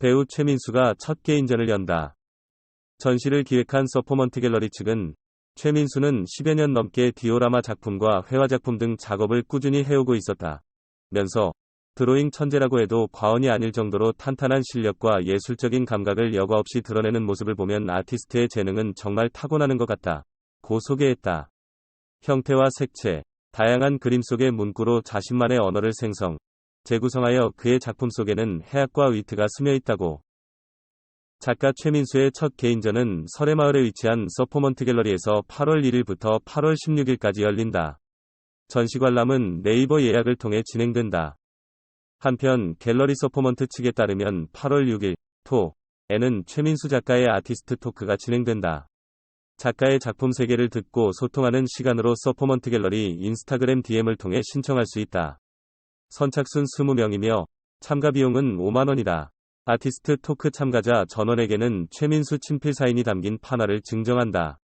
배우 최민수가 첫 개인전을 연다. 전시를 기획한 서포먼트 갤러리 측은 최민수는 10여 년 넘게 디오라마 작품과 회화 작품 등 작업을 꾸준히 해오고 있었다. 면서 드로잉 천재라고 해도 과언이 아닐 정도로 탄탄한 실력과 예술적인 감각을 여과 없이 드러내는 모습을 보면 아티스트의 재능은 정말 타고나는 것 같다. 고 소개했다. 형태와 색채, 다양한 그림 속의 문구로 자신만의 언어를 생성, 재구성하여 그의 작품 속에는 해학과 위트가 스며 있다고. 작가 최민수의 첫 개인전은 설해마을에 위치한 서포먼트 갤러리에서 8월 1일부터 8월 16일까지 열린다. 전시 관람은 네이버 예약을 통해 진행된다. 한편 갤러리 서포먼트 측에 따르면 8월 6일 토에는 최민수 작가의 아티스트 토크가 진행된다. 작가의 작품 세계를 듣고 소통하는 시간으로 서포먼트 갤러리 인스타그램 DM을 통해 신청할 수 있다. 선착순 20명이며 참가 비용은 5만원이다. 아티스트 토크 참가자 전원에게는 최민수 친필 사인이 담긴 판화를 증정한다.